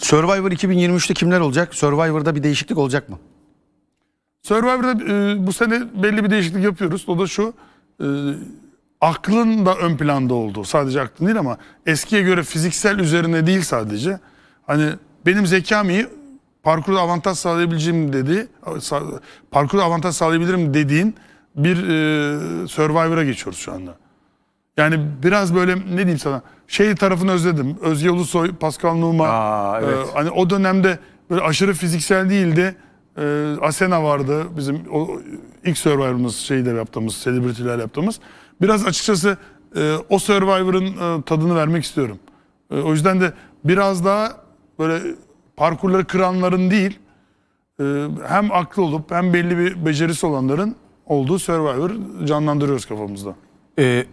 Survivor 2023'te kimler olacak? Survivor'da bir değişiklik olacak mı? Survivor'da e, bu sene belli bir değişiklik yapıyoruz. O da şu. e, aklın da ön planda olduğu. Sadece aklın değil ama eskiye göre fiziksel üzerine değil sadece. Hani benim zekam iyi parkurda avantaj sağlayabileceğim dedi. Parkurda avantaj sağlayabilirim dediğin bir e, Survivor'a geçiyoruz şu anda. Yani biraz böyle ne diyeyim sana şey tarafını özledim. Özge Ulusoy, Pascal Numa. Aa, evet. e, hani o dönemde böyle aşırı fiziksel değildi. E, Asena vardı bizim o ilk Survivor'ımız şeyde yaptığımız, celebrity'ler yaptığımız. Biraz açıkçası e, o Survivor'ın e, tadını vermek istiyorum. E, o yüzden de biraz daha böyle parkurları kıranların değil, e, hem aklı olup hem belli bir becerisi olanların olduğu Survivor canlandırıyoruz kafamızda. Ee,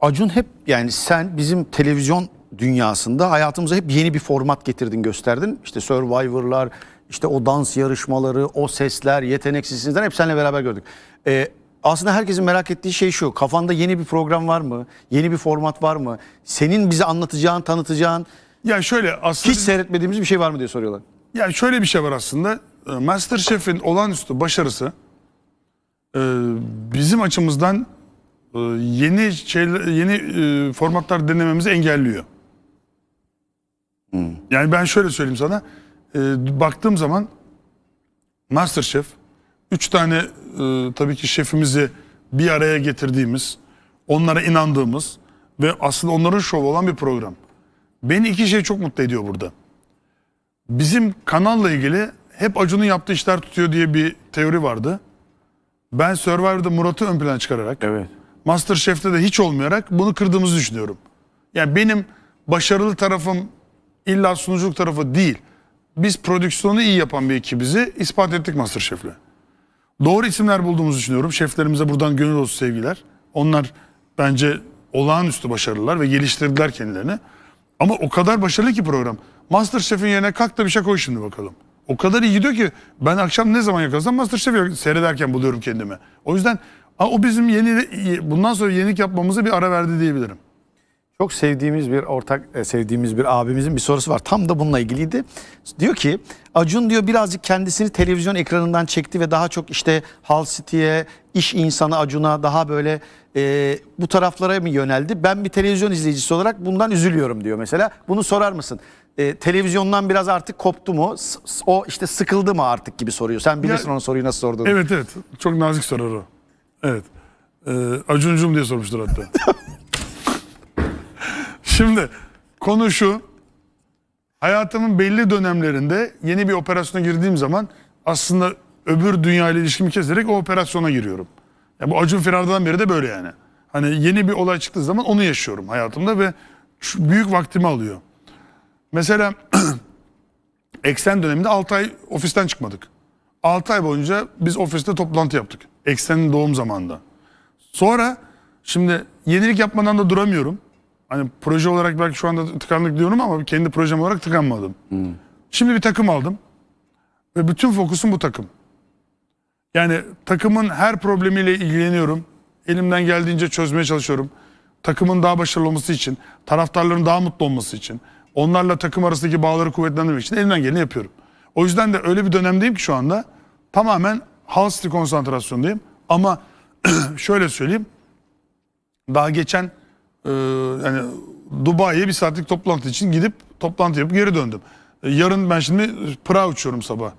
Acun hep yani sen bizim televizyon dünyasında hayatımıza hep yeni bir format getirdin gösterdin. İşte Survivor'lar, işte o dans yarışmaları, o sesler, yeteneksizsizler hep seninle beraber gördük. Ee, aslında herkesin merak ettiği şey şu. Kafanda yeni bir program var mı? Yeni bir format var mı? Senin bize anlatacağın, tanıtacağın, Ya şöyle aslında hiç seyretmediğimiz bir şey var mı diye soruyorlar. Ya şöyle bir şey var aslında. Ee, Masterchef'in olağanüstü başarısı e, bizim açımızdan yeni şeyler, yeni e, formatlar denememizi engelliyor. Yani ben şöyle söyleyeyim sana. E, Baktığım zaman Masterchef üç tane e, tabii ki şefimizi bir araya getirdiğimiz, onlara inandığımız ve aslında onların şovu olan bir program. Beni iki şey çok mutlu ediyor burada bizim kanalla ilgili hep Acun'un yaptığı işler tutuyor diye bir teori vardı. Ben Survivor'da Murat'ı ön plana çıkararak, Evet. Masterchef'te de hiç olmayarak bunu kırdığımızı düşünüyorum. Yani benim başarılı tarafım illa sunuculuk tarafı değil. Biz prodüksiyonu iyi yapan bir ekibizi ispat ettik Masterchef'le. Doğru isimler bulduğumuzu düşünüyorum. Şeflerimize buradan gönül olsun sevgiler. Onlar bence olağanüstü başarılılar ve geliştirdiler kendilerini. Ama o kadar başarılı ki program. Masterchef'in yerine kalk da bir şey koy şimdi bakalım. O kadar iyi gidiyor ki ben akşam ne zaman yakalasam Masterchef seyrederken buluyorum kendimi. O yüzden a, o bizim yeni bundan sonra yenilik yapmamıza bir ara verdi diyebilirim. Çok sevdiğimiz bir ortak e, sevdiğimiz bir abimizin bir sorusu var. Tam da bununla ilgiliydi. Diyor ki Acun diyor birazcık kendisini televizyon ekranından çekti ve daha çok işte Hal City'ye, iş insanı Acun'a daha böyle e, bu taraflara mı yöneldi? Ben bir televizyon izleyicisi olarak bundan üzülüyorum diyor mesela. Bunu sorar mısın? E, televizyondan biraz artık koptu mu? S- O işte sıkıldı mı artık gibi soruyor. Sen bilirsin Ya- onun soruyu nasıl sorduğunu. Evet evet. Çok nazik sorar o. Evet. Ee, Acuncum diye sormuştur hatta. Şimdi konu şu. Hayatımın belli dönemlerinde yeni bir operasyona girdiğim zaman aslında öbür dünya ile ilişkimi keserek o operasyona giriyorum. Ya bu Acun Firar'dan beri de böyle yani. Hani yeni bir olay çıktığı zaman onu yaşıyorum hayatımda ve büyük vaktimi alıyor. Mesela Eksen döneminde 6 ay ofisten çıkmadık. 6 ay boyunca biz ofiste toplantı yaptık. Eksen'in doğum zamanında. Sonra şimdi yenilik yapmadan da duramıyorum. Hani proje olarak belki şu anda tıkandık diyorum ama kendi projem olarak tıkanmadım. Şimdi bir takım aldım. Ve bütün fokusum bu takım. Yani takımın her problemiyle ilgileniyorum. Elimden geldiğince çözmeye çalışıyorum. Takımın daha başarılı olması için, taraftarların daha mutlu olması için, onlarla takım arasındaki bağları kuvvetlendirmek için elimden geleni yapıyorum. O yüzden de öyle bir dönemdeyim ki şu anda tamamen Hull City konsantrasyondayım. Ama şöyle söyleyeyim. Daha geçen e, yani Dubai'ye bir saatlik toplantı için gidip toplantı yapıp geri döndüm. E, yarın ben şimdi Prag uçuyorum sabah.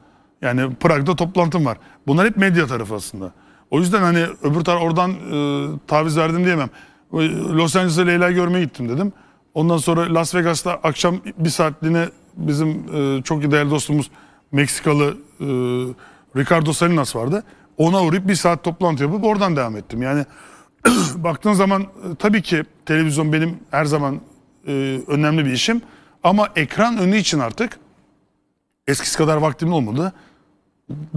Yani Prag'da toplantım var. Bunlar hep medya tarafı aslında. O yüzden hani öbür taraf oradan e, taviz verdim diyemem. E, Los Angeles'a Leyla görmeye gittim dedim. Ondan sonra Las Vegas'ta akşam bir saatliğine bizim e, çok değerli dostumuz Meksikalı e, Ricardo Salinas vardı. Ona uğrayıp bir saat toplantı yapıp oradan devam ettim. Yani baktığın zaman e, tabii ki televizyon benim her zaman e, önemli bir işim. Ama ekran önü için artık eskisi kadar vaktim olmadı.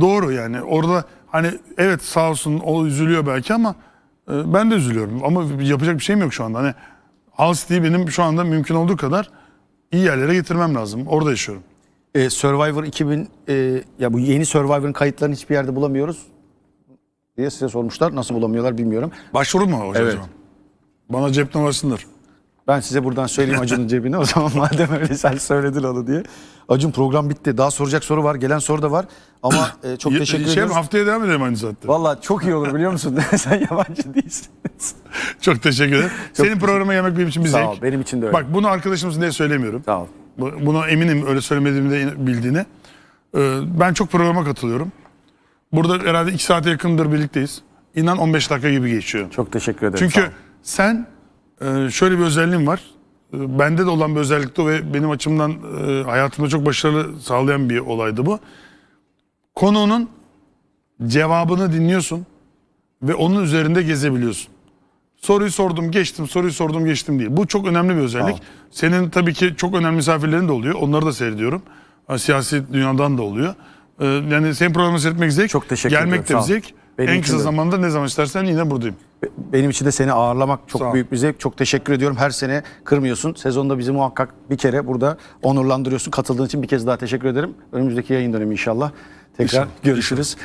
Doğru yani orada hani evet sağ olsun o üzülüyor belki ama e, ben de üzülüyorum. Ama yapacak bir şeyim yok şu anda. Hani Hull City'yi benim şu anda mümkün olduğu kadar iyi yerlere getirmem lazım. Orada yaşıyorum. E, Survivor 2000 e, ya bu yeni Survivor'ın kayıtlarını hiçbir yerde bulamıyoruz diye size sormuşlar. Nasıl bulamıyorlar bilmiyorum. Başvuru mu hocam? Evet. Bana cepten varsınlar. Ben size buradan söyleyeyim Acun'un cebine o zaman madem öyle sen söyledin onu diye. Acun program bitti. Daha soracak soru var. Gelen soru da var. Ama e, çok teşekkür şey, ediyoruz. Haftaya devam edelim aynı saatte. Valla çok iyi olur biliyor musun? sen yabancı değilsin. Çok teşekkür ederim. Senin programa gelmek benim için bir Sağ zevk. ol. Benim için de öyle. Bak bunu arkadaşımız diye söylemiyorum. Sağ ol. Bu- Buna eminim öyle söylemediğimi de bildiğini. Ee, Ben çok programa katılıyorum. Burada herhalde 2 saate yakındır birlikteyiz. İnan 15 dakika gibi geçiyor. Çok teşekkür ederim. Çünkü sen e, şöyle bir özelliğin var. E, Bende de olan bir özellikti ve benim açımdan e, hayatımda çok başarılı sağlayan bir olaydı bu. Konunun cevabını dinliyorsun ve onun üzerinde gezebiliyorsun. Soruyu sordum geçtim, soruyu sordum geçtim değil. Bu çok önemli bir özellik. ol. Senin tabii ki çok önemli misafirlerin de oluyor. Onları da seyrediyorum. Ha, Siyasi dünyadan da oluyor. E, Yani senin programını seyretmek zevk. Çok teşekkür Gelmek de bir zevk. Benim en için kısa de. zamanda ne zaman istersen yine buradayım. Be- Benim için de seni ağırlamak çok Sağ ol. büyük bir zevk. Çok teşekkür ediyorum. Her sene kırmıyorsun. Sezonda bizi muhakkak bir kere burada onurlandırıyorsun. Katıldığın için bir kez daha teşekkür ederim. Önümüzdeki yayın dönemi inşallah. Tekrar İnşallah. görüşürüz.